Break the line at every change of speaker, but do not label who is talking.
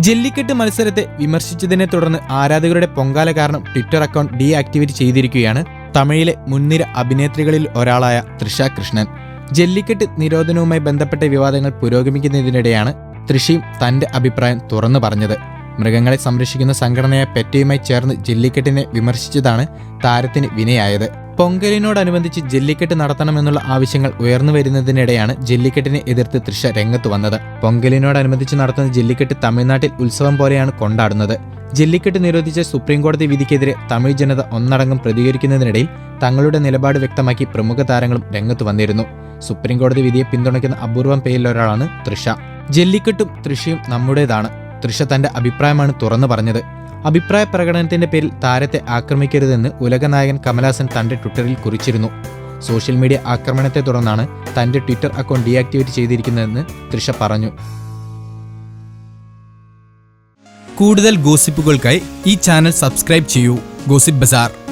ജല്ലിക്കെട്ട് മത്സരത്തെ വിമർശിച്ചതിനെ തുടർന്ന് ആരാധകരുടെ പൊങ്കാല കാരണം ട്വിറ്റർ അക്കൗണ്ട് ഡീആക്ടിവേറ്റ് ചെയ്തിരിക്കുകയാണ് തമിഴിലെ മുൻനിര അഭിനേത്രികളിൽ ഒരാളായ തൃഷ കൃഷ്ണൻ. ജല്ലിക്കെട്ട് നിരോധനവുമായി ബന്ധപ്പെട്ട വിവാദങ്ങൾ പുരോഗമിക്കുന്നതിനിടെയാണ് തൃഷയും തന്റെ അഭിപ്രായം തുറന്നു പറഞ്ഞത്. മൃഗങ്ങളെ സംരക്ഷിക്കുന്ന സംഘടനയായ പെറ്റയുമായി ചേർന്ന് ജല്ലിക്കെട്ടിനെ വിമർശിച്ചതാണ് താരത്തിന് വിനയായത്. പൊങ്കലിനോടനുബന്ധിച്ച് ജല്ലിക്കെട്ട് നടത്തണമെന്നുള്ള ആവശ്യങ്ങൾ ഉയർന്നു വരുന്നതിനിടെയാണ് ജല്ലിക്കെട്ടിനെ എതിർത്ത് തൃശ രംഗത്ത് വന്നത്. പൊങ്കലിനോടനുബന്ധിച്ച് നടത്തുന്ന ജല്ലിക്കെട്ട് തമിഴ്നാട്ടിൽ ഉത്സവം പോലെയാണ് കൊണ്ടാടുന്നത്. ജല്ലിക്കെട്ട് നിരോധിച്ച സുപ്രീംകോടതി വിധിക്കെതിരെ തമിഴ് ജനത ഒന്നടങ്കം പ്രതികരിക്കുന്നതിനിടയിൽ തങ്ങളുടെ നിലപാട് വ്യക്തമാക്കി പ്രമുഖ താരങ്ങളും രംഗത്ത് വന്നിരുന്നു. സുപ്രീംകോടതി വിധിയെ പിന്തുണയ്ക്കുന്ന അപൂർവം പേരിലൊരാളാണ് തൃഷ. ജല്ലിക്കെട്ടും തൃഷയും നമ്മുടേതാണ്. തൃഷ തന്റെ അഭിപ്രായമാണ് തുറന്നു പറഞ്ഞത്. അഭിപ്രായ പ്രകടനത്തിന്റെ പേരിൽ താരത്തെ ആക്രമിക്കരുതെന്ന് ഉലകനായകൻ കമലാസൻ തന്റെ ട്വിറ്ററിൽ കുറിച്ചിരുന്നു. സോഷ്യൽ മീഡിയ ആക്രമണത്തെ തുടർന്നാണ് തന്റെ ട്വിറ്റർ അക്കൗണ്ട് ഡീആക്ടിവേറ്റ് ചെയ്തിരിക്കുന്നതെന്ന് തൃഷ പറഞ്ഞു.
കൂടുതൽ ഗോസിപ്പുകൾക്കായി ഈ ചാനൽ സബ്സ്ക്രൈബ് ചെയ്യൂ. Gossip bazaar.